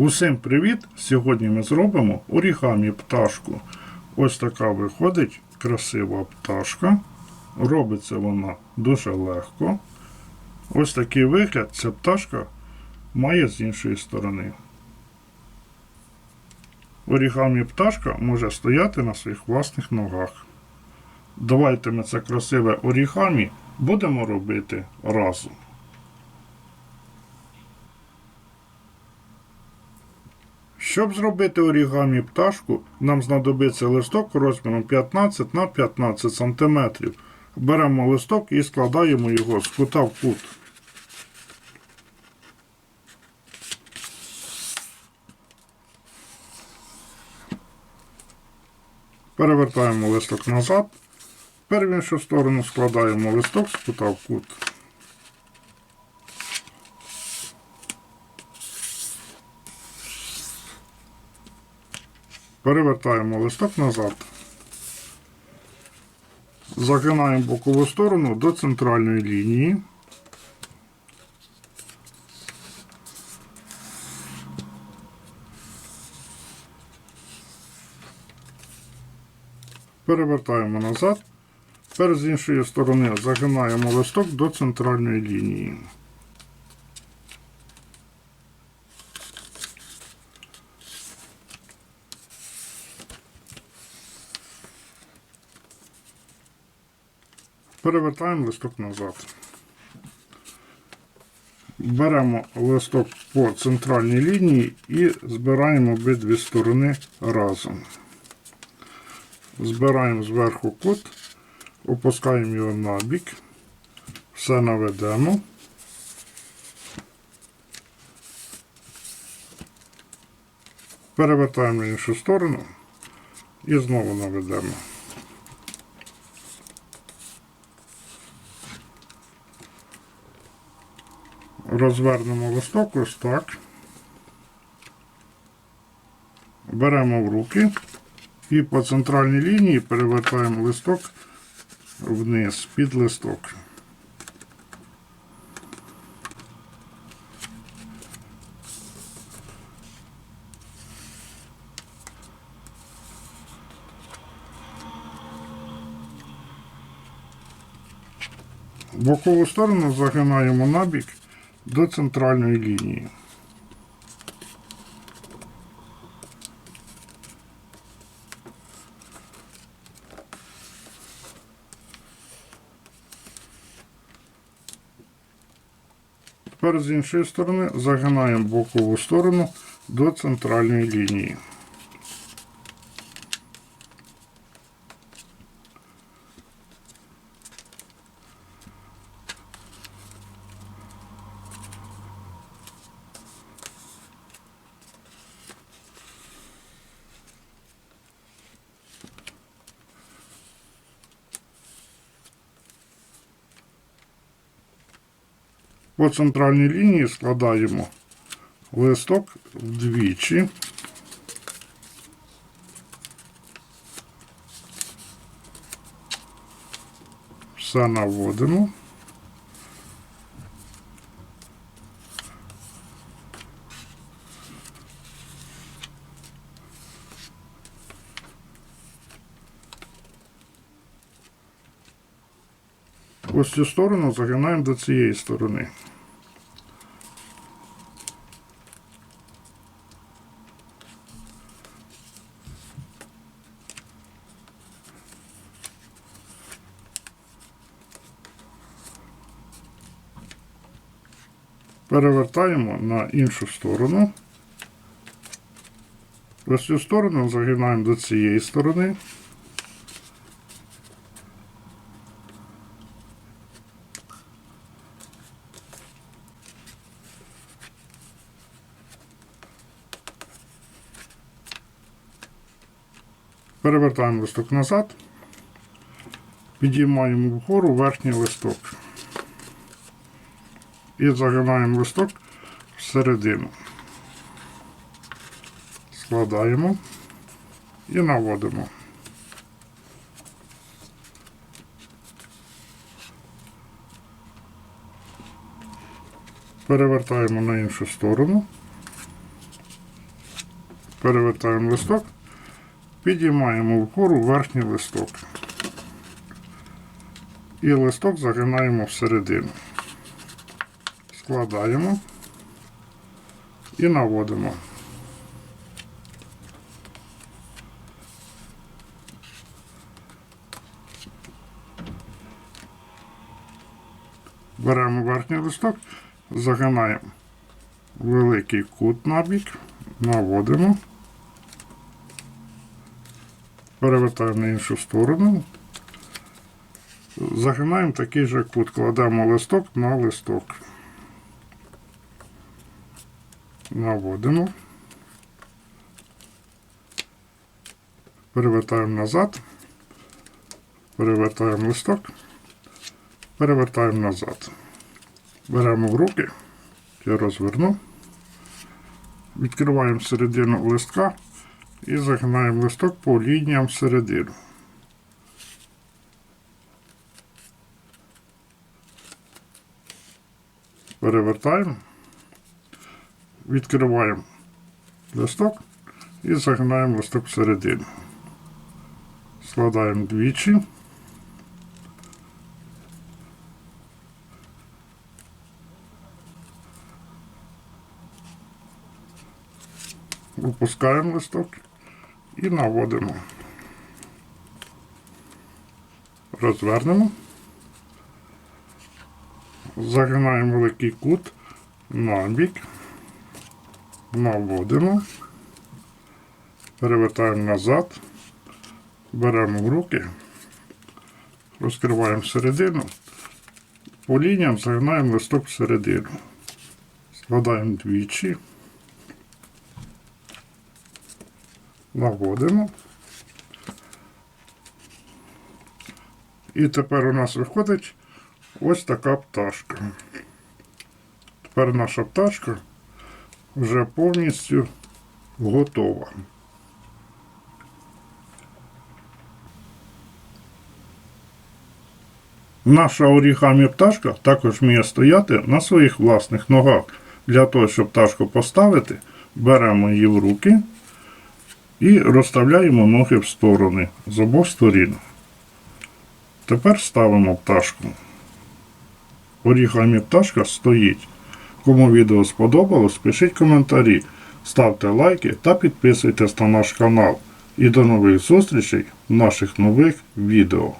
Усім привіт! Сьогодні ми зробимо орігамі пташку. Ось така виходить красива пташка. Робиться вона дуже легко. Ось такий вигляд ця пташка має з іншої сторони. Орігамі пташка може стояти на своїх власних ногах. Давайте ми це красиве орігамі будемо робити разом. Щоб зробити орігамі пташку, нам знадобиться листок розміром 15 на 15 см. Беремо листок і складаємо його з кута в кут. Перевертаємо листок назад. В іншу сторону складаємо листок з кута в кут. Перевертаємо листок назад. Загинаємо бокову сторону до центральної лінії. Перевертаємо назад. Тепер з іншої сторони загинаємо листок до центральної лінії. Перевертаємо листок назад. Беремо листок по центральній лінії і збираємо обидві сторони разом. Збираємо зверху кут, опускаємо його на бік, все наведемо. Перевертаємо на іншу сторону і знову наведемо. Розвернемо листок ось так. Беремо в руки і по центральній лінії перевертаємо листок вниз під листок. Бокову сторону загинаємо набік до центральної лінії. Тепер з іншої сторони загинаємо бокову сторону до центральної лінії. По центральній лінії складаємо листок вдвічі. Все наводимо. Ось цю сторону загинаємо до цієї сторони. Перевертаємо на іншу сторону. Ось цю сторону загинаємо до цієї сторони. Перевертаємо листок назад, підіймаємо вгору верхній листок і загинаємо листок всередину. Складаємо і наводимо. Перевертаємо на іншу сторону. перевертаємо листок, підіймаємо вгору верхній листок. І листок загинаємо всередину. Складаємо і наводимо. Беремо верхній листок, загинаємо великий кут набік, наводимо, перевертаємо на іншу сторону, загинаємо такий же кут, кладемо листок на листок. Наводимо. Перевертаємо назад. Перевертаємо листок. Перевертаємо назад. Беремо в руки. Я розверну. Відкриваємо середину листка і загинаємо листок по лініям всередину. Перевертаємо. Відкриваємо листок і загинаємо листок всередину. Складаємо двічі. Опускаємо листок і наводимо. Розвернемо. Загинаємо великий кут на бік. Наводимо. Перевертаємо назад. Беремо в руки. Розкриваємо середину. По лініям загинаємо листок всередину. Складаємо двічі. наводимо. І тепер у нас виходить ось така пташка. Тепер наша пташка вже повністю готова. Наша орігамі пташка також вміє стояти на своїх власних ногах. Для того, щоб пташку поставити, беремо її в руки і розставляємо ноги в сторони з обох сторін. Тепер ставимо пташку. Орігамі пташка стоїть. Кому відео сподобалось, пишіть коментарі, ставте лайки та підписуйтесь на наш канал. І до нових зустрічей в наших нових відео.